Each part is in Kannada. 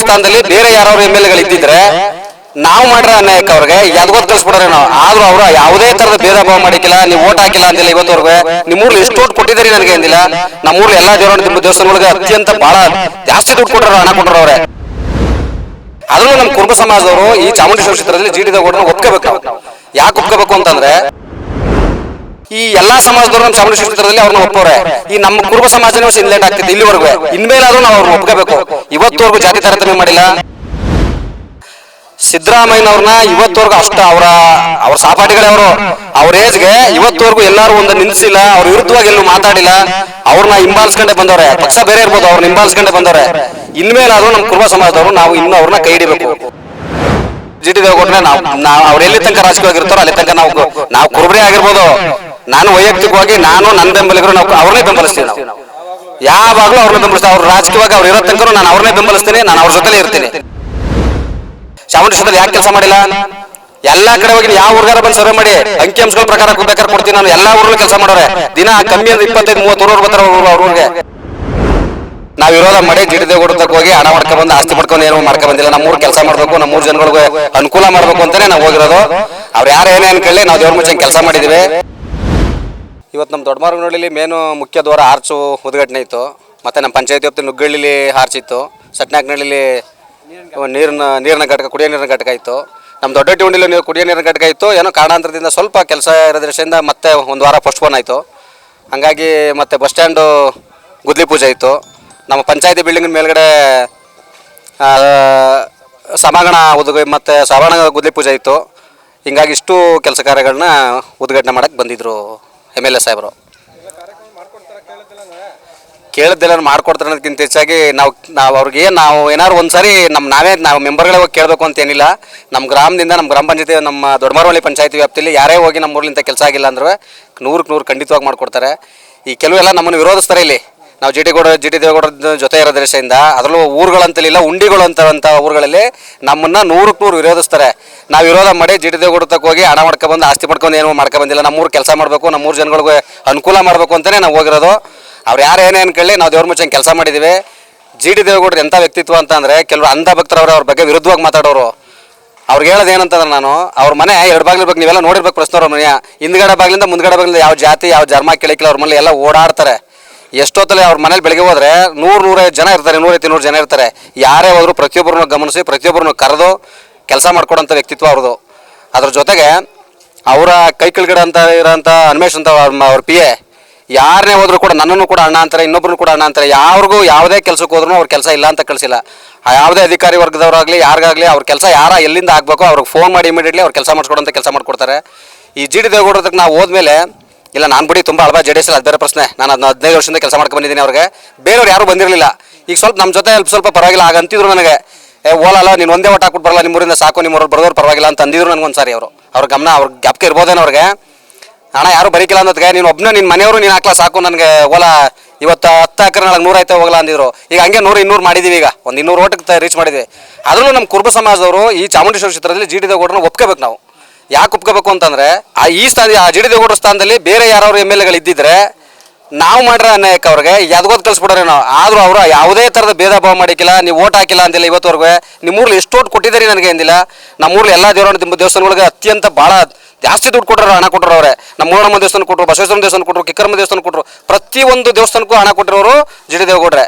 ಸ್ಥಾನದಲ್ಲಿ ಬೇರೆ ಯಾರು ಎಂ ಎಲ್ ಎಗಳು ಇದ್ದಿದ್ರೆ ನಾವು ಮಾಡಿರೋ ಅನ್ಯಾಯಕ್ಕೆ ಅವ್ರಿಗೆ ಯಾವ್ದು ಕಳ್ಸ್ಬಿಡ್ರೆ ನಾವು ಆದ್ರೂ ಅವರು ಯಾವುದೇ ತರದ ಭೇದ ಭಾವ ಮಾಡಿಕ್ಕಿಲ್ಲ, ನೀವು ಓಟ್ ಹಾಕಿಲ್ಲ ಅಂದಿಲ್ಲ ನಿಮ್ ನಿಮ್ಮೂರ್ಲಿ ಎಷ್ಟು ಓಟ್ ಕೊಟ್ಟಿದ್ದೀರಿ ನನಗೆ ಅಂದಿಲ್ಲ. ನಮ್ಮೂರ್ಲಿ ಎಲ್ಲಾ ದೇವರ ದೇವಸ್ಥಾನಗಳಿಗೆ ಅತ್ಯಂತ ಬಹಳ ಜಾಸ್ತಿ ದುಡ್ಡು ಕೊಟ್ಟರು ಹಣ ಕೊಟ್ಟರು ಅವ್ರೆ ಆದ್ರೂ ನಮ್ಮ ಕುರುಬ ಸಮಾಜದವರು ಈ ಚಾಮುಂಡೇಶ್ವರ ಕ್ಷೇತ್ರದಲ್ಲಿ ಜಿ ಡಿ ಒಪ್ಕೋಬೇಕು ಯಾಕೆ ಒಪ್ಕೋಬೇಕು ಅಂತಂದ್ರೆ ಈ ಎಲ್ಲಾ ಸಮಾಜದವರು ನಮ್ಮ ಸಾಮಾನ್ಯ ಕ್ಷೇತ್ರದಲ್ಲಿ ಅವ್ರನ್ನ ಒಪ್ಪೋರೆ ಈ ನಮ್ಮ ಕುರುಬ ಸಮಾಜನೇ ಲೇಟ್ ಆಗ್ತಿದೆ ಇಲ್ಲಿವರೆಗೂ. ಇನ್ಮೇಲಾದ್ರೂ ನಾವು ಅವ್ರನ್ನ ಒಪ್ಕೋಬೇಕು. ಇವತ್ತವರೆಗೂ ಜಾತಿ ತಾರತಮ್ಯ ಮಾಡಿಲ್ಲ. ಸಿದ್ದರಾಮಯ್ಯನವ್ರನ್ನ ಇವತ್ತವರೆಗೂ ಅಷ್ಟ ಅವರ, ಅವ್ರ ಸಹಪಾಠಿಗಳೇ ಅವರು. ಅವ್ರ ಏಜ್ಗೆ ಇವತ್ತವರೆಗೂ ಎಲ್ಲಾರು ಒಂದು ನಿಲ್ಸಿಲ್ಲ ಅವ್ರ ವಿರುದ್ಧವಾಗಿ ಎಲ್ಲೂ ಮಾತಾಡಿಲ್ಲ. ಅವ್ರನ್ನ ಹಿಂಬಾಲಿಸ್ಕೊಂಡೆ ಬಂದವ್ರೆ. ಪಕ್ಷ ಬೇರೆ ಇರ್ಬೋದು, ಅವ್ರನ್ನ ಹಿಂಬಾಲಿಸ್ಕೊಂಡೆ ಬಂದವ್ರೆ. ಇನ್ಮೇಲಾದ್ರೂ ನಮ್ಮ ಕುರುಬ ಸಮಾಜದವರು ನಾವು ಇನ್ನು ಅವ್ರನ್ನ ಕೈ ಹಿಡಿಬೇಕು. ಜಿ ಟಿ ದೇವೇಗೌಡರನ್ನ ನಾವು ನಾವು, ಅವ್ರು ಎಲ್ಲಿ ತನಕ ರಾಜಕೀಯವಾಗಿರ್ತಾರೋ ಅಲ್ಲಿ ತನಕ ನಾವು ನಾವು ಕುರುಬರೇ ಆಗಿರ್ಬೋದು. ನಾನು ವೈಯಕ್ತಿಕವಾಗಿ, ನಾನು ನನ್ನ ಬೆಂಬಲಿಗರು, ನಾವು ಅವ್ರನ್ನೇ ಬೆಂಬಲಿಸ್ತೀವಿ ನಾವು. ಯಾವಾಗಲೂ ಅವ್ರನ್ನ ಬೆಂಬಲಿಸ್ತೀವಿ. ಅವ್ರು ರಾಜಕೀಯವಾಗಿ ಅವ್ರು ಇರೋ ತನಕ ನಾನು ಅವ್ರನ್ನೇ ಬೆಂಬಲಿಸ್ತೀನಿ, ನಾನು ಅವ್ರ ಜೊತೆಲೇ ಇರ್ತೀನಿ. ಚಾಮುಂಡೇಶ್ವರದಲ್ಲಿ ಯಾಕೆ ಕೆಲಸ ಮಾಡಿಲ್ಲ? ಎಲ್ಲಾ ಕಡೆ ಹೋಗಿ ಯಾವ ಊರ್ಗಾರ ಬಂದು ಸರ್ವೆ ಮಾಡಿ, ಅಂಕಿ ಅಂಶಗಳ ಪ್ರಕಾರ ಬೇಕಾದ್ರೆ ಕೊಡ್ತೀನಿ ನಾನು, ಎಲ್ಲಾ ಊರಲ್ಲೂ ಕೆಲಸ ಮಾಡೋರೆ. ದಿನ ಕಮ್ಮಿ ಅಂದ್ರೆ ಇಪ್ಪತ್ತೈದು ಮೂವತ್ತು ಊರವ್ರು ಬರ್ತಾರೆ ಅವ್ರ ಅವ್ರ ಊರಿಗೆ. ನಾವ್ ವಿರೋಧ ಮಾಡಿ ಗಿಡದ ದೇವಗುಡಕ್ಕೆ ಹೋಗಿ ಹಣ ಮಾಡ್ಕೊಂಡ್ ಬಂದು ಆಸ್ತಿ ಪಡ್ಕೊಂಡು ಏನೋ ಮಾಡ್ಕೊಂಡ್ ಬಂದಿಲ್ಲ. ನಮ್ಮೂರ್ ಕೆಲಸ ಮಾಡ್ಬೇಕು, ನಮ್ಮೂರ್ ಜನಗಳಿಗೆ ಅನುಕೂಲ ಮಾಡ್ಬೇಕು ಅಂತಾನೆ ನಾವು ಹೋಗಿರೋದು. ಅವ್ರು ಯಾರು ಏನೇ ಅನ್ಕೊಳ್ಳಿ, ನಾವು ದೇವ್ರ ಮುಂಚೆ ಕೆಲಸ ಮಾಡಿದೀವಿ. ಇವತ್ತು ನಮ್ಮ ದೊಡ್ಡಮಾರ್ಗನಹಳ್ಳಿಲಿ ಮೇನು ಮುಖ್ಯ ದ್ವಾರ ಆರ್ಚು ಉದ್ಘಾಟನೆ ಇತ್ತು. ಮತ್ತು ನಮ್ಮ ಪಂಚಾಯತಿ ವ್ಯಾಪ್ತಿ ನುಗ್ಗಳ್ಳಿಲಿ ಆರ್ಚಿತ್ತು. ಸಟ್ನಾಕ್ನಹಳ್ಳಿಲಿ ನೀರಿನ ನೀರಿನ ಘಟಕ, ಕುಡಿಯೋ ನೀರಿನ ಘಟಕ ಇತ್ತು. ನಮ್ಮ ದೊಡ್ಡ ಟಿವಂಡಿಲಿ ನೀರು ಕುಡಿಯೋ ನೀರಿನ ಘಟಕ ಇತ್ತು. ಏನೋ ಕಾರಣಾಂತರದಿಂದ ಸ್ವಲ್ಪ ಕೆಲಸ ಇರೋದ್ರಿಂದ ಮತ್ತೆ ಒಂದು ವಾರ ಪೋಸ್ಟ್ಪೋನ್ ಆಯಿತು. ಹಂಗಾಗಿ ಮತ್ತೆ ಬಸ್ ಸ್ಟ್ಯಾಂಡು ಗುದ್ಲಿ ಪೂಜೆ ಇತ್ತು. ನಮ್ಮ ಪಂಚಾಯತಿ ಬಿಲ್ಡಿಂಗಿನ ಮೇಲ್ಗಡೆ ಸಮಾಗಣ ಉದ್ಗ ಮತ್ತು ಸಮಾಗಣ ಗುದ್ಲಿ ಪೂಜೆ ಇತ್ತು. ಹಿಂಗಾಗಿ ಇಷ್ಟು ಕೆಲಸ ಕಾರ್ಯಗಳನ್ನ ಉದ್ಘಾಟನೆ ಮಾಡೋಕ್ಕೆ ಬಂದಿದ್ರು. ಎಂ ಎಲ್ ಎ ಸಾಹೇಬರು. ಕೇಳಿದ್ದೆಲ್ಲ ಮಾಡ್ಕೊಡ್ತಾರೆ ಅನ್ನೋದಕ್ಕಿಂತ ಹೆಚ್ಚಾಗಿ ನಾವು ನಾವು ಅವ್ರಿಗೆ ನಾವು ಏನಾದ್ರು ಒಂದ್ಸರಿ ನಮ್ಮ ನಾವೇ, ನಾವು ಮೆಂಬರ್ಗಳೇ ಹೋಗಿ ಕೇಳಬೇಕು ಅಂತ ಏನಿಲ್ಲ. ನಮ್ಮ ಗ್ರಾಮದಿಂದ ನಮ್ಮ ಗ್ರಾಮ ಪಂಚಾಯತಿ, ನಮ್ಮ ದೊಡ್ಡಮರವಳ್ಳಿ ಪಂಚಾಯತಿ ವ್ಯಾಪ್ತಿಯಲ್ಲಿ ಯಾರೇ ಹೋಗಿ ನಮ್ಮ ಊರ್ಲಿಂದ ಕೆಲಸ ಆಗಿಲ್ಲ ಅಂದ್ರೆ ನೂರಕ್ಕೆ ನೂರು ಖಂಡಿತವಾಗಿ ಮಾಡಿಕೊಡ್ತಾರೆ. ಈ ಕೆಲವೆಲ್ಲ ನಮ್ಮನ್ನು ವಿರೋಧಿಸ್ತಾರೆ ಇಲ್ಲಿ. ನಾವು G T Gowda G T ದೇವೇಗೌಡರ ಜೊತೆ ಇರೋ ದೃಷ್ಟಿಯಿಂದ ಅದರಲ್ಲೂ ಊರುಗಳಂತಲಿಲ್ಲ ಉಂಡಿಗಳು ಅಂತ ಊರುಗಳಲ್ಲಿ ನಮ್ಮನ್ನ ನೂರಕ್ಕೆ ನೂರು ವಿರೋಧಿಸ್ತಾರೆ. ನಾವು ವಿರೋಧ ಮಾಡಿ ಜಿ ಟಿ ದೇವೇಗೌಡ ತಕ್ಕ ಹೋಗಿ ಹಣ ಮಾಡ್ಕೊಬಂದು ಆಸ್ತಿ ಪಡ್ಕೊಂಡು ಏನೂ ಮಾಡ್ಕೊಬಂದಿಲ್ಲ ನಮ್ಮೂರು ಕೆಲಸ ಮಾಡಬೇಕು, ನಮ್ಮೂರು ಜನಗಳಿಗೆ ಅನುಕೂಲ ಮಾಡಬೇಕು ಅಂತಲೇ ನಾವು ಹೋಗಿರೋದು. ಅವ್ರು ಯಾರು ಏನೇ ಅನ್ಕೊಳ್ಳಿ ನಾವು ದೇವ್ರ ಮುಚ್ಚಂಗೆ ಕೆಲಸ ಮಾಡಿದ್ದೀವಿ ಜಿ ಟಿ ದೇವೇಗೌಡರು ಎಂಥ ವ್ಯಕ್ತಿತ್ವ ಅಂತಂದರೆ ಕೆಲವರು ಅಂಧ ಭಕ್ತರವ್ರೆ ಅವ್ರ ಬಗ್ಗೆ ವಿರುದ್ಧವಾಗಿ ಮಾತಾಡೋರು. ಅವ್ರಿಗೆ ಹೇಳೋದು ಏನಂತಂದ್ರೆ ನಾನು, ಅವ್ರ ಮನೆ ಎರಡು ಬಾಗಿಲು ಬಗ್ಗೆ ನೀವೆಲ್ಲ ನೋಡಿರ್ಬೇಕು ಪ್ರಶ್ನೆ ಅವ್ರ ಮನೆಯ. ಹಿಂದ್ಗಡೆ ಬಾಗಿಲಿಂದ ಮುಂದ್ಗಡೆ ಬಾಗಿಲಿಂದ ಯಾವ ಜಾತಿ, ಯಾವ ಜನ್ಮ ಕೇಳಿಕ್ಕಿಲ್ಲ ಅವ್ರ ಮನೆ ಎಲ್ಲ ಓಡಾಡ್ತಾರೆ. ಎಷ್ಟೊತ್ತಲ್ಲಿ ಅವ್ರ ಮನೇಲಿ ಬೆಳಗ್ಗೆ ಹೋದ್ರೆ ನೂರು ನೂರೈದು ಜನ ಇರ್ತಾರೆ ನೂರೈತಿ ನೂರು ಜನ ಇರ್ತಾರೆ. ಯಾರೇ ಹೋದ್ರು ಪ್ರತಿಯೊಬ್ಬರನ್ನ ಗಮನಿಸಿ, ಪ್ರತಿಯೊಬ್ಬರನ್ನ ಕರೆದು ಕೆಲಸ ಮಾಡ್ಕೊಡೋಂಥ ವ್ಯಕ್ತಿತ್ವ ಅವ್ರದ್ದು. ಅದ್ರ ಜೊತೆಗೆ ಅವರ ಕೈ ಕೆಳಗಡೆ ಅಂತ ಇರೋಂಥ ಅನ್ಮೇಶ್ ಅಂತ ಅವ್ರ ಪಿ ಎ ಯಾರನ್ನೇ ಹೋದ್ರು ಕೂಡ ನನ್ನನ್ನು ಕೂಡ ಅಣ್ಣ ಅಂತಾರೆ ಇನ್ನೊಬ್ಬರನ್ನು ಕೂಡ ಅಣ್ಣ ಅಂತಾರೆ, ಯಾರಿಗೂ ಯಾವುದೇ ಕೆಲಸಕ್ಕೆ ಹೋದ್ರೂ ಅವ್ರ ಕೆಲಸ ಇಲ್ಲ ಅಂತ ಕಳಿಸಿಲ್ಲ. ಯಾವುದೇ ಅಧಿಕಾರಿ ವರ್ಗದವರಾಗಲಿ, ಯಾರಿಗಾಗಲಿ ಅವ್ರ ಕೆಲಸ ಯಾರ ಎಲ್ಲಿಂದ ಆಗಬೇಕು ಅವ್ರಿಗೆ ಫೋನ್ ಮಾಡಿ ಇಮಿಡಿಯೇಟ್ಲಿ ಅವ್ರು ಕೆಲಸ ಮಾಡಿಸ್ಕೊಡೋಂಥ ಕೆಲಸ ಮಾಡ್ಕೊಡ್ತಾರೆ. ಈ ಜಿ ಡಿ ದೇವೇಗೌಡರದಕ್ಕೆ ನಾವು ಹೋದ್ಮೇಲೆ ಇಲ್ಲ, ನಾನು ಬಿಡಿ, ತುಂಬ ಅಲ್ವಾ ಜೆ ಡಿ ಎಸ್ ಬೇರೆ ಪ್ರಶ್ನೆ. ನಾನು ಅದನ್ನ ಹದಿನೈದು ವರ್ಷದಿಂದ ಕೆಲಸ ಮಾಡ್ಕೊಂಡು ಬಂದಿದ್ದೀನಿ ಅವ್ರಿಗೆ. ಬೇರೆಯವ್ರು ಯಾರು ಬಂದಿರಲಿಲ್ಲ. ಈಗ ಸ್ವಲ್ಪ ನಮ್ಮ ಜೊತೆ ಸ್ವಲ್ಪ ಸ್ವಲ್ಪ ಪರವಾಗಿಲ್ಲ ಆಗ ಅಂತಿದ್ರು ನನಗೆ. ಏ, ಓಲಲ್ಲ, ನೀನು ಒಂದೇ ಒಟ್ಟು ಹಾಕ್ಬಿಟ್ಟು ಬರಲ್ಲ, ನಿಮ್ಮೂರಿಂದ ಸಾಕು ನಿಮ್ಮೂರಲ್ಲಿ ಬರೋರು ಪರವಾಗಿಲ್ಲ ಅಂತ ಅಂದಿದ್ರು ನನಗೊಂದು ಸಾರಿ ಅವರು. ಅವ್ರ ಗಮನ, ಅವ್ರ ಗ್ಯಾಪ್ಕೆ ಇರ್ಬೋದೇನೋ ಅವ್ರಿಗೆ. ಹಣ ಯಾರು ಬರೀಕಿಲ್ಲ ಅನ್ನೋದಕ್ಕೆ ನೀನು ಒಬ್ಬನೇ ನಿನ್ನ ಮನೆಯವರು, ನೀನು ಹಾಕ್ಲಾ ಸಾಕು ನನಗೆ. ಓಲ, ಇವತ್ತು ಹತ್ತು ಹಾಕ್ರೆ ನಾಳೆ ನೂರು ಆಯ್ತಾ ಹೋಗಲ್ಲ ಅಂದಿದ್ರು. ಈಗ ಹಂಗೆ ನೂರು ಇನ್ನೂರು ಮಾಡಿದೀವಿ ಈಗ. ಒಂದು ಇನ್ನೂರು ಓಟಕ್ಕೆ ರೀಚ್ ಮಾಡಿದ್ವಿ. ಅದರಲ್ಲೂ ನಮ್ಮ ಕುರುಬ ಸಮಾಜದವರು ಈ ಚಾಮುಂಡೇಶ್ವರ ಕ್ಷೇತ್ರದಲ್ಲಿ ಜಿ ದೇವೇಗೌಡರನ್ನ ಒಪ್ಕೋಬೇಕು ನಾವು. ಯಾಕೆ ಒಪ್ಕೋಬೇಕು ಅಂತಂದ್ರೆ, ಆ ಈ ಸ್ಥಾನ, ಆ ಜಿಡಿ ಸ್ಥಾನದಲ್ಲಿ ಬೇರೆ ಯಾರವ್ರ ಎಂ ಎಲ್ ಎಗಳು ಇದ್ದಿದ್ರೆ, ನಾವು ಮಾಡಿರೋ ಅನ್ಯಾಯಕ್ಕೆ ಅವ್ರಿಗೆ ಯಾವ್ದು ಕಳ್ಸಿಬಿಡೋರಿ ನಾವು ಆದರೂ ಅವರು ಯಾವುದೇ ಥರದ ಭೇದ ಭಾವ ಮಾಡಿಕ್ಕಿಲ್ಲ, ನೀವು ಓಟ್ ಹಾಕಿಲ್ಲ ಅಂದಿಲ್ಲ ಇವತ್ತವರೆಗೂ ನಿಮ್ಮೂರಲ್ಲಿ ಎಷ್ಟು ಓಟ್ ಕೊಟ್ಟಿದ್ದೀರಿ ನನಗೆ ಅಂದಿಲ್ಲ. ನಮ್ಮೂರ್ಲಿ ಎಲ್ಲ ದೇವರ ದೇವಸ್ಥಾನಗಳಿಗೆ ಅತ್ಯಂತ ಭಾಳ ಜಾಸ್ತಿ ದುಡ್ಡು ಕೊಟ್ಟರು ಹಣ ಕೊಟ್ಟರು ಅವರೇ. ನಮ್ಮ ಮೂರಮ್ಮ ದೇವಸ್ಥಾನ ಕೊಟ್ಟರು ಬಸವೇಶ್ವರ ದೇವಸ್ಥಾನ ಕೊಟ್ಟರು ಕಿಕ್ಕರಮ್ಮ ದೇವಸ್ಥಾನ ಕೊಟ್ಟರು ಪ್ರತಿಯೊಂದು ದೇವಸ್ಥಾನಕ್ಕೂ ಹಣ ಕೊಟ್ಟಿರೋರು ಜಿಡಿ ದೇವೇಗೌಡ್ರೆ.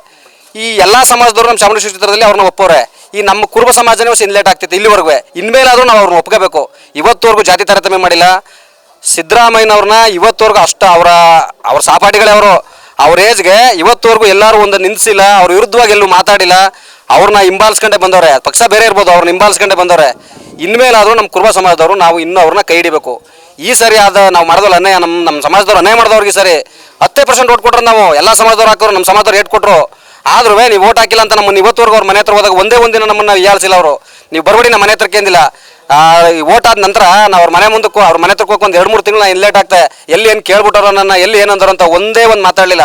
ಈ ಎಲ್ಲ ಸಮಾಜದವರು ನಮ್ಮ ಚಾಮುಂಡೇಶ್ವರಿ ಚಿತ್ರದಲ್ಲಿ ಅವ್ರನ್ನ ಒಪ್ಪೋರೆ ಈ ನಮ್ಮ ಕುರುಬ ಸಮಾಜನೇ ಲೇಟ್ ಆಗ್ತಿತ್ತು ಇಲ್ಲಿವರೆಗೂ. ಇನ್ಮೇಲಾದರೂ ನಾವು ಅವ್ರನ್ನ ಒಪ್ಕೋಬೇಕು. ಇವತ್ತವರೆಗೂ ಜಾತಿ ತಾರತಮ್ಯ ಮಾಡಿಲ್ಲ. ಸಿದ್ದರಾಮಯ್ಯನವ್ರನ್ನ ಇವತ್ತವರೆಗೂ ಅಷ್ಟು ಅವರ, ಅವ್ರ ಸಹಪಾಠಿಗಳೇ ಅವರು. ಅವ್ರ ಏಜ್ಗೆ ಇವತ್ತವರೆಗೂ ಎಲ್ಲರೂ ಒಂದು ನಿಲ್ಲಿಸಿಲ್ಲ ಅವ್ರ ವಿರುದ್ಧವಾಗಿ ಎಲ್ಲೂ ಮಾತಾಡಿಲ್ಲ. ಅವ್ರನ್ನ ಹಿಂಬಾಲಿಸ್ಕೊಂಡೆ ಬಂದವ್ರೆ. ಪಕ್ಷ ಬೇರೆ ಇರ್ಬೋದು, ಅವ್ರನ್ನ ಹಿಂಬಾಲಿಸ್ಕೊಂಡೆ ಬಂದವ್ರೆ. ಇನ್ಮೇಲಾದರೂ ನಮ್ಮ ಕುರುಬ ಸಮಾಜದವರು ನಾವು ಇನ್ನು ಅವ್ರನ್ನ ಕೈ ಹಿಡಿಬೇಕು. ಈ ಸರಿ ಆದ ನಾವು ಮಾಡಿದ್ರು ಅನ್ಯಾಯ, ನಮ್ಮ ನಮ್ಮ ಸಮಾಜದವ್ರು ಅನ್ಯಾಯ ಮಾಡಿದವ್ರಿಗೆ ಸರಿ ಹತ್ತೇ ಪರ್ಸೆಂಟ್ ಓಟ್ ಕೊಟ್ರು ನಾವು. ಎಲ್ಲ ಸಮಾಜದವ್ರು ಹಾಕೋರು ನಮ್ಮ ಸಮಾಜದವ್ರು ಏಟ್ ಕೊಟ್ಟರು ಆದ್ರೂ ನೀವು ಓಟ್ ಹಾಕಿಲ್ಲ ಅಂತ ನಮ್ಮನ್ನು ಇವತ್ತುವರೆಗೂ ಅವ್ರ ಮನೆ ಹತ್ರ ಹೋದಾಗ ಒಂದೇ ಒಂದಿನ ನಮ್ಮನ್ನು ಯಾಳಿಸಿಲ್ಲ ಅವರು. ನೀವು ಬರಬೇಡಿ ನಮ್ಮ ಮನೆ ಹತ್ರಕ್ಕೆ ಕೇಂದಿಲ್ಲ ಓಟ್ ಆದ ನಂತರ ನಾವು ಅವ್ರ ಮನೆ ಮುಂದಕ್ಕೆ, ಅವ್ರ ಮನೆ ಹತ್ರಕ್ಕೆ ಹೋಗಿ ಒಂದು ಎರಡು ಮೂರು ತಿಂಗಳು ಲೇಟ್ ಆಗ್ತೆ. ಎಲ್ಲಿ ಏನು ಕೇಳ್ಬಿಟ್ಟವ್ರು ನನ್ನ ಎಲ್ಲಿ ಏನಂದ್ರು ಅಂತ ಒಂದೇ ಒಂದು ಮಾತಾಡಲಿಲ್ಲ.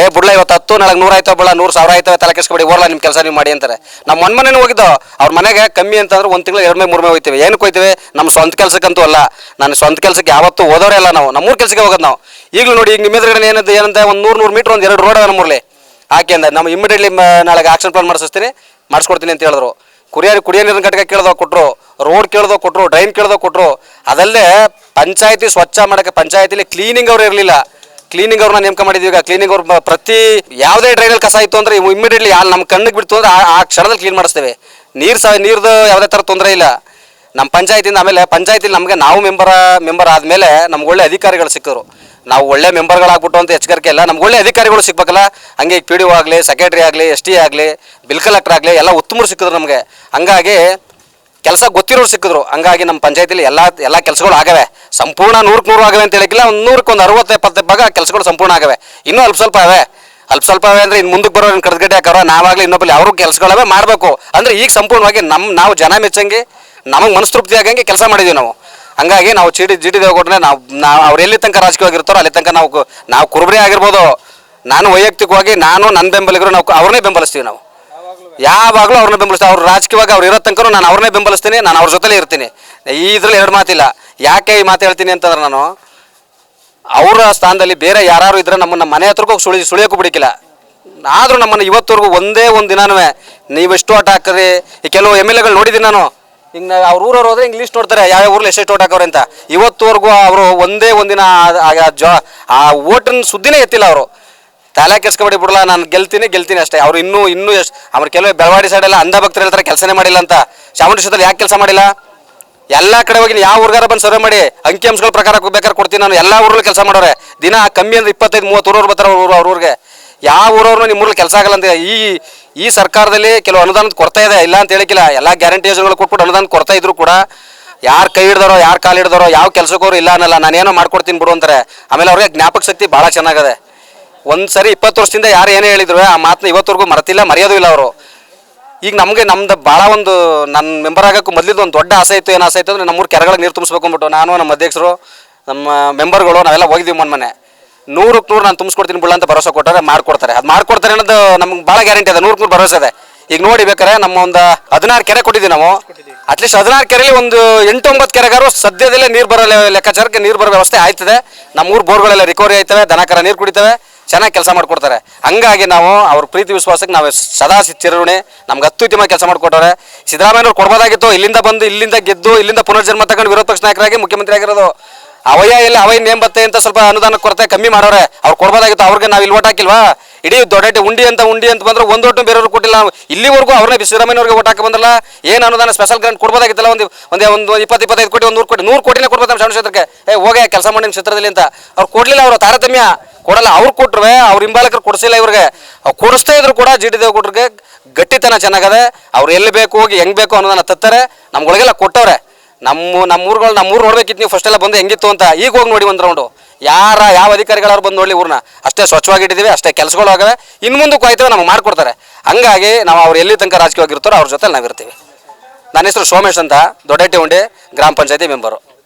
ಏ, ಬುಡ್ಲ, ಇವತ್ತು ಹತ್ತು ನಾಳೆ ನೂರು ಆಯ್ತು ಬುಡ್ಲ, ನೂರು ಸಾವಿರ ಆಯ್ತವೆ ತಲೆ ಕೆಸ್ಕೊಬೇಡಿ ಓರ್ಲ ನಿಮ್ಮ ಕೆಲಸ ನೀವು ಮಾಡಿ ಅಂತಾರೆ. ನಮ್ಮ ಒಂದು ಮನೇನು ಹೋಗಿದ್ದೋ, ಅವ್ರ ಮನೆಗೆ ಕಮ್ಮಿ ಅಂತಂದ್ರೆ ಒಂದು ತಿಂಗಳು ಎರಡು ಮೇ, ಮೂರು ಮೇ ಹೋಗ್ತೀವಿ ಏನಕ್ಕೆ ಹೋಗ್ತೀವಿ ನಮ್ಮ ಸ್ವಂತ ಕೆಲಸಕ್ಕಂತೂ ಅಲ್ಲ. ನಾನು ಸ್ವಂತ ಕೆಲಸಕ್ಕೆ ಯಾವತ್ತೂ ಓದೋರೇ ಅಲ್ಲ ನಾವು. ನಮ್ಮೂರು ಕೆಲಸಕ್ಕೆ ಹೋಗೋದು ನಾವು. ಈಗಲೂ ನೋಡಿ ಈಗ ನಿಮ್ಮ ಎದುರುಗಡೆ ಏನಂತ ಏನಂತ? ಒಂದು ನೂರು ನೂರು ಮೀಟ್ರ್, ಒಂದು ಎರಡು ರೋಡ್ ನಮ್ಮೂರ್ಲಿ. ಹಾಕಿ ಅಂದ. ನಮ್ಮ ಇಮಿಡಿಯೇಟ್ಲಿ ನಾಳೆಗೆ ಆಕ್ಷನ್ ಪ್ಲಾನ್ ಮಾಡಿಸ್ತೀನಿ ಮಾಡಿಸ್ಕೊಡ್ತೀನಿ ಅಂತ ಹೇಳಿದ್ರು. ಕುರಿಯಾರಿ ಕುಡಿಯೋ ನೀರಿನ ಘಟಕ ಕೇಳ್ದೋ ಕೊಟ್ಟರು ರೋಡ್ ಕೇಳ್ದೋ ಕೊಟ್ಟರು ಡ್ರೈನ್ ಕೇಳ್ದೋ ಕೊಟ್ಟರು ಅದಲ್ಲೇ ಪಂಚಾಯತಿ ಸ್ವಚ್ಛ ಮಾಡೋಕ್ಕೆ ಪಂಚಾಯತಿಲಿ ಕ್ಲೀನಿಂಗ್ ಅವ್ರು ಇರಲಿಲ್ಲ. ಕ್ಲೀನಿಂಗ್ ಅವ್ರನ್ನ ನೇಮಕ ಮಾಡಿದ್ವಿ ಈಗ. ಕ್ಲೀನಿಂಗ್ ಅವ್ರು ಪ್ರತಿ ಯಾವುದೇ ಡ್ರೈನಲ್ಲಿ ಕಸ ಇತ್ತು ಅಂದರೆ ಇಮಿಡಿಯೇಟ್ಲಿ ಅಲ್ಲಿ ನಮ್ಮ ಕಣ್ಣಿಗೆ ಬಿಡ್ತು ಅಂದ್ರೆ ಆ- ಕ್ಷಣದಲ್ಲಿ ಕ್ಲೀನ್ ಮಾಡಿಸ್ತೇವೆ. ನೀರು ಸಹ ನೀರ್ದು ಯಾವುದೇ ಥರ ತೊಂದರೆ ಇಲ್ಲ. ನಮ್ಮ ಪಂಚಾಯತಿಂದ ಆಮೇಲೆ ಪಂಚಾಯತಿಲಿ ನಮಗೆ ನಾವು ಮೆಂಬರ ಮೆಂಬರ್ ಆದಮೇಲೆ ನಮ್ಗೆ ಒಳ್ಳೆ ಅಧಿಕಾರಿಗಳು ಸಿಕ್ಕರು. ನಾವು ಒಳ್ಳೆ ಮೆಂಬರ್ಗಳಾಗ್ಬಿಟ್ಟು ಅಂತ ಎಚ್ಚರಿಕೆ ಇಲ್ಲ. ನಮ್ಗೆ ಒಳ್ಳೆ ಅಧಿಕಾರಿಗಳು ಸಿಗ್ಬೇಕಲ್ಲ. ಹಂಗೆ ಪಿ ಡಿ ಒ ಆಗಲಿ, ಸೆಕ್ರೆಟರಿ ಆಗಲಿ, ಎಸ್ ಟಿ ಆಗಲಿ, ಬಿಲ್ ಕಲೆಕ್ಟರ್ ಆಗಲಿ, ಎಲ್ಲ ಉತ್ತಮರು ಸಿಕ್ಕಿದ್ರು ನಮಗೆ. ಹಂಗಾಗಿ ಕೆಲಸ ಗೊತ್ತಿರೋರು ಸಿಕ್ಕಿದ್ರು. ಹಂಗಾಗಿ ನಮ್ಮ ಪಂಚಾಯತಿಲಿ ಎಲ್ಲ ಎಲ್ಲ ಕೆಲಸಗಳು ಆಗವೆ. ಸಂಪೂರ್ಣ ನೂರಕ್ಕೆ ನೂರು ಆಗವೆ ಅಂತ ಹೇಳಿಕ್ಕಿಲ್ಲ, ಒಂದು ನೂರಕ್ಕೆ ಒಂದು ಅರವತ್ತು, ಎಪ್ಪತ್ತು ಭಾಗ ಕೆಲಸಗಳು ಸಂಪೂರ್ಣ ಆಗವೆ. ಇನ್ನೂ ಅಲ್ಪ ಸ್ವಲ್ಪ ಅವೆ. ಅಲ್ಪ ಸ್ವಲ್ಪ ಅವೆ ಅಂದರೆ ಇನ್ನು ಮುಂದಕ್ಕೆ ಬರೋರು ಕಡ್ಗಡ್ಡೆ ಹಾಕೋರು, ನಾವಾಗಲಿ ಇನ್ನೊಬ್ಬಲ್ಲಿ ಅವ್ರಿಗೆ ಕೆಲಸಗಳವೆ ಮಾಡಬೇಕು. ಅಂದರೆ ಈಗ ಸಂಪೂರ್ಣವಾಗಿ ನಮ್ಮ ನಾವು ಜನ ಮೆಚ್ಚಂಗೆ, ನಮಗೆ ಮನಸ್ತೃಪ್ತಿ ಆಗಂಗೆ ಕೆಲಸ ಮಾಡಿದ್ದೀವಿ ನಾವು. ಹಂಗಾಗಿ ನಾವು ಚೀಟಿ ಜಿಟಿ ಟಿ ನಾವು ನಾವು ಅವ್ರು ಎಲ್ಲಿ ತನಕ ರಾಜಕೀಯವಾಗಿರ್ತಾರೋ ಅಲ್ಲಿ ತನಕ ನಾವು ನಾವು ಕುರುಬರೇ ಆಗಿರ್ಬೋದು. ನಾನು ವೈಯಕ್ತಿಕವಾಗಿ, ನಾನು ನನ್ನ ಬೆಂಬಲಿಗರು, ನಾವು ಅವ್ರನ್ನೇ ಬೆಂಬಲಿಸ್ತೀವಿ ನಾವು. ಯಾವಾಗಲೂ ಅವ್ರನ್ನ ಬೆಂಬಲಿಸ್ತೀವಿ. ಅವ್ರು ರಾಜಕೀಯವಾಗಿ ಅವ್ರು ಇರೋ ತನಕ ನಾನು ಅವ್ರನ್ನೇ ಬೆಂಬಲಿಸ್ತೀನಿ, ನಾನು ಅವ್ರ ಜೊತೆಲೇ ಇರ್ತೀನಿ. ಈ ಇದ್ರಲ್ಲಿ ಎರಡು ಮಾತಿಲ್ಲ. ಯಾಕೆ ಈ ಮಾತು ಹೇಳ್ತೀನಿ ಅಂತಂದ್ರೆ ನಾನು, ಅವರ ಸ್ಥಾನದಲ್ಲಿ ಬೇರೆ ಯಾರು ಇದ್ರೆ ನಮ್ಮನ್ನ ಮನೆ ಹತ್ರಕ್ಕೂ ಸುಳಿ, ಸುಳಿಯೋಕ್ಕೂ ಬಿಡಿಕಿಲ್ಲ. ಆದರೂ ನಮ್ಮನ್ನು ಇವತ್ತವರೆಗೂ ಒಂದೇ ಒಂದು ನೀವು ಎಷ್ಟು ಆಟ ಹಾಕ್ರಿ ಈ ಕೆಲವು ಎಂ ಎಲ್ ಎಗಳು ನೋಡಿದ್ದೀನಿ ನಾನು. ಹಿಂಗೆ ಅವ್ರ ಊರವ್ರು ಹೋದ್ರೆ ಇಂಗ್ಲೀಷ್ ನೋಡ್ತಾರೆ, ಯಾವ ಊರಲ್ಲಿ ಎಷ್ಟು ಓಟ್ ಹಾಕೋರೆ ಅಂತ. ಇವತ್ತುವರೆಗೂ ಅವರು ಒಂದೇ ಒಂದಿನ ಆ- ಆ ಜ ಆ ಓಟನ್ ಸುದ್ದಿನೇ ಎತ್ತಿಲ್ಲ ಅವರು. ತಲೆ ಕೆಡ್ಸ್ಕೊಬೇಡಿ ಬಿಡಲ್ಲ ನಾನು ಗೆಲ್ತೀನಿ ಗೆಲ್ತೀನಿ ಅಷ್ಟೇ. ಅವ್ರು ಇನ್ನೂ ಇನ್ನೂ ಎಷ್ಟು ಅವ್ರು ಕೆಲವು ಬೆಳವಾಡಿ ಸೈಡೆಲ್ಲ ಅಂಧ ಭಕ್ತರು ಹೇಳ್ತಾರೆ, ಕೆಲಸನೇ ಮಾಡಿಲ್ಲ ಅಂತ. ಚಾಮುಂಡೇಶ್ವರದಲ್ಲಿ ಯಾಕೆ ಕೆಲಸ ಮಾಡಿಲ್ಲ? ಎಲ್ಲ ಕಡೆ ಹೋಗಿ ಯಾವ ಊರ್ಗಾರ ಬಂದು ಸರ್ವೆ ಮಾಡಿ ಅಂಕಿಅಂಶಗಳ ಪ್ರಕಾರ ಬೇಕಾದ್ರೆ ಕೊಡ್ತೀನಿ ನಾನು. ಎಲ್ಲ ಊರಲ್ಲಿ ಕೆಲಸ ಮಾಡೋರೆ. ದಿನ ಕಮ್ಮಿ ಅಂದ್ರೆ ಇಪ್ಪತ್ತೈದು ಮೂವತ್ತು ಊರವ್ರು ಬರ್ತಾರೆ ಅವ್ರ ಅವ್ರ ಊರಿಗೆ. ಯಾವ ಊರವ್ರು ನಿಮ್ಮ ಊರಲ್ಲಿ ಕೆಲಸ ಆಗಲ್ಲ ಅಂತ ಈ ಈ ಸರ್ಕಾರದಲ್ಲಿ ಕೆಲವು ಅನುದಾನದ ಕೊರತೆ ಇದೆ, ಇಲ್ಲ ಅಂತ ಹೇಳಿಕಿಲ್ಲ ಎಲ್ಲ ಗ್ಯಾರಂಟಿ ಯೋಜನೆಗಳು ಕೊಟ್ಬಿಟ್ಟು ಅನುದಾನ ಕೊರತೆ ಇದ್ರು ಕೂಡ ಯಾರು ಕೈ ಹಿಡ್ದಾರೋ, ಯಾರು ಕಾಲು ಹಿಡ್ದಾರೋ, ಯಾವ ಕೆಲಸಕ್ಕೋರು ಇಲ್ಲ ಅನ್ನಲ್ಲ. ನಾನೇನೋ ಮಾಡ್ಕೊಡ್ತೀನಿ ಬಿಡು ಅಂತಾರೆ. ಆಮೇಲೆ ಅವ್ರಿಗೆ ಜ್ಞಾಪಕ ಶಕ್ತಿ ಭಾಳ ಚೆನ್ನಾಗಿದೆ. ಒಂದು ಸರಿ ಇಪ್ಪತ್ತು ವರ್ಷದಿಂದ ಯಾರು ಏನೇ ಹೇಳಿದ್ರು, ಆ ಮಾತನ್ನ ಇವತ್ತವರೆಗೂ ಮರೆತಿಲ್ಲ, ಮರೆಯೋದು ಇಲ್ಲ ಅವರು. ಈಗ ನಮಗೆ ನಮ್ದು ಭಾಳ ಒಂದು ನನ್ನ ಮೆಂಬರ್ ಆಗೋಕ್ಕೂ ಮೊದಲಿದ್ದು ಒಂದು ದೊಡ್ಡ ಆಸೆ ಇತ್ತು. ಏನು ಆಸೆ ಇತ್ತು ಅಂದರೆ ನಮ್ಮೂರು ಕೆರೆಗಳಿಗೆ ನೀರು ತುಂಬಿಸ್ಬೇಕು ಅಂದ್ಬಿಟ್ಟು. ನಾನು, ನಮ್ಮ ಅಧ್ಯಕ್ಷರು, ನಮ್ಮ ಮೆಂಬರ್ಗಳು ನಾವೆಲ್ಲ ಹೋಗಿದ್ದೀವಿ ಮೊನ್ನೆ. ನೂರಕ್ಕೆ ನೂರು ನಾನು ತುಂಬಿಸ್ಕೊಡ್ತೀನಿ ಬಿಡ ಅಂತ ಭರವಸೆ ಕೊಟ್ಟರೆ ಮಾಡ್ಕೊಡ್ತಾರೆ. ಅದು ಮಾಡ್ಕೊಡ್ತಾರೆ ಅನ್ನೋದು ನಮ್ಗೆ ಭಾಳ ಗ್ಯಾರಂಟಿ ಅದ. ನೂರಕ್ಕೆ ನೂರು ಭರವಸೆ ಇದೆ. ಈಗ ನೋಡಿ ಬೇಕಾರೆ ನಮ್ಮ ಒಂದು ಹದಿನಾರು ಕೆರೆ ಕೊಟ್ಟಿದ್ದೀವಿ ನಾವು. ಅಟ್ಲೀಸ್ಟ್ ಹದಿನಾರು ಕೆರೆಯಲ್ಲಿ ಒಂದು ಎಂಟು ಒಂಬತ್ತು ಕೆರೆಗಾರು ಸದ್ಯದಲ್ಲೇ ನೀರು ಬರೋ ಲೆಕ್ಕಾಚಾರಕ್ಕೆ ನೀರು ಬರೋ ವ್ಯವಸ್ಥೆ ಆಯ್ತದೆ. ನಮ್ಮ ಊರು ಬೋರ್ಗಳೆಲ್ಲ ರಿಕವರಿ ಆಯ್ತವೆ ದನಕರ ನೀರು ಕುಡಿತವೆ, ಚೆನ್ನಾಗಿ ಕೆಲಸ ಮಾಡ್ಕೊಡ್ತಾರೆ. ಹಂಗಾಗಿ ನಾವು ಅವ್ರ ಪ್ರೀತಿ ವಿಶ್ವಾಸಕ್ಕೆ ನಾವು ಸದಾ ಚಿರಋಣಿ, ನಮ್ಗೆ ಅತ್ಯುತ್ತಮ ಕೆಲಸ ಮಾಡಿಕೊಟ್ಟವ್ರೆ. ಸಿದ್ದರಾಮಯ್ಯವ್ರು ಕೊಡ್ಬೋದಾಗಿತ್ತು, ಇಲ್ಲಿಂದ ಬಂದು, ಇಲ್ಲಿಂದ ಗೆದ್ದು, ಇಲ್ಲಿಂದ ಪುನರ್ಜನ್ಮ ತಗೊಂಡು ವಿರೋಧ ಪಕ್ಷ ನಾಯಕರಾಗಿ ಮುಖ್ಯಮಂತ್ರಿ ಆಗಿರೋದು ಅವಯ ಎಲ್ಲ ಅವಯ ನೇಮ್ ಬತ್ತೆ ಅಂತ ಸ್ವಲ್ಪ ಅನುದಾನ ಕೊರತೆ ಕಮ್ಮಿ ಮಾಡೋರೆ. ಅವ್ರು ಕೊಡ್ಬೋದಾಗಿತ್ತು, ಅವ್ರಿಗೆ ನಾವು ಇಲ್ಲಿ ಓಟ್ ಹಾಕಿಲ್ವಾ? ಇಡೀ ದೊಡ್ಡ ಉಂಡಿ ಅಂತ ಉಂಡಿ ಅಂತ ಬಂದ್ರೆ ಒಂದು ಒಟ್ಟು ಬೇರೆಯವ್ರು ಕೊಟ್ಟಿಲ್ಲ ನಾವು. ಇಲ್ಲಿವರೆಗೂ ಅವ್ರನ್ನೇ ಸಿದ್ದರಾಮಯ್ಯವ್ರಿಗೆ ಓಟ್ ಹಾಕಿ ಬಂದಲ್ಲ ಏನು ಅನುದಾನ ಸ್ಪೆಷಲ್ ಗ್ರಾಂಟ್ ಕೊಡ್ಬೋದಾಗಿತ್ತಲ್ಲ? ಒಂದು ಒಂದೇ ಒಂದು ಇಪ್ಪತ್ತು, ಇಪ್ಪತ್ತೈದು ಕೋಟಿ, ಒಂದು ನೂರು ಕೋಟಿ. ನೂರು ಕೋಟಿನೇ ಕೊಡ್ಬೋದು ನಮ್ಮ ಕ್ಷೇತ್ರಕ್ಕೆ ಏ, ಹೋಗೆ, ಕೆಲಸ ಮಾಡಿ ಕ್ಷೇತ್ರದಲ್ಲಿ ಅಂತ. ಅವ್ರು ಕೊಡ್ಲಿಲ್ಲ ಅವರು, ತಾರತಮ್ಯ. ಕೊಡಲ್ಲ, ಅವ್ರು ಕೊಟ್ರೆ ಅವ್ರ ಹಿಂಬಾಲಕರು ಕೊಡಿಸಿಲ್ಲ ಇವ್ರಿಗೆ. ಅವ್ರು ಕೊಡಿಸ್ತಾ ಇದ್ರು ಕೂಡ ಜಿ ದೇವೇಗೌಡರಿಗೆ ಗಟ್ಟಿತನ ಚೆನ್ನಾಗದೆ, ಅವ್ರು ಎಲ್ಲಿ ಬೇಕು ಹೋಗಿ ಹೆಂಗ್ ಬೇಕು ಅನ್ನೋದನ್ನ ತತ್ತಾರೆ. ನಮ್ಗೊಳಗೆಲ್ಲ ಕೊಟ್ಟವ್ರೆ. ನಮ್ಮ ನಮ್ಮ ಊರುಗಳು ನಮ್ಮ ಊರು ನೋಡ್ಬೇಕಿತ್ತು ನೀವು ಫಸ್ಟ್ ಎಲ್ಲ ಬಂದು ಹೆಂಗಿತ್ತು ಅಂತ. ಈಗ ಹೋಗಿ ನೋಡಿ ಒಂದು ರೌಂಡು ಯಾರ ಯಾವ ಅಧಿಕಾರಿಗಳವ್ರು ಬಂದು ನೋಡಿ ಊರನ್ನ ಅಷ್ಟೇ ಸ್ವಚ್ಛವಾಗಿ ಇಟ್ಟಿದ್ದೀವಿ ಅಷ್ಟೇ ಕೆಲಸಗಳು ಆಗವೆ. ಇನ್ನು ಮುಂದಕ್ಕೆ ಹೋಯ್ತವೆ ನಮ್ಗೆ ಮಾಡಿಕೊಡ್ತಾರೆ. ಹಂಗಾಗಿ ನಾವು ಅವ್ರು ಎಲ್ಲಿ ತನಕ ರಾಜಕೀಯವಾಗಿರ್ತಾರೋ ಅವ್ರ ಜೊತೆ ನಾವಿರ್ತೀವಿ. ನನ್ನ ಹೆಸರು ಸೋಮೇಶ್ ಅಂತ, ದೊಡ್ಡಟ್ಟಿ ಉಂಡೆ, ಗ್ರಾಮ ಪಂಚಾಯತಿ ಮೆಂಬರು.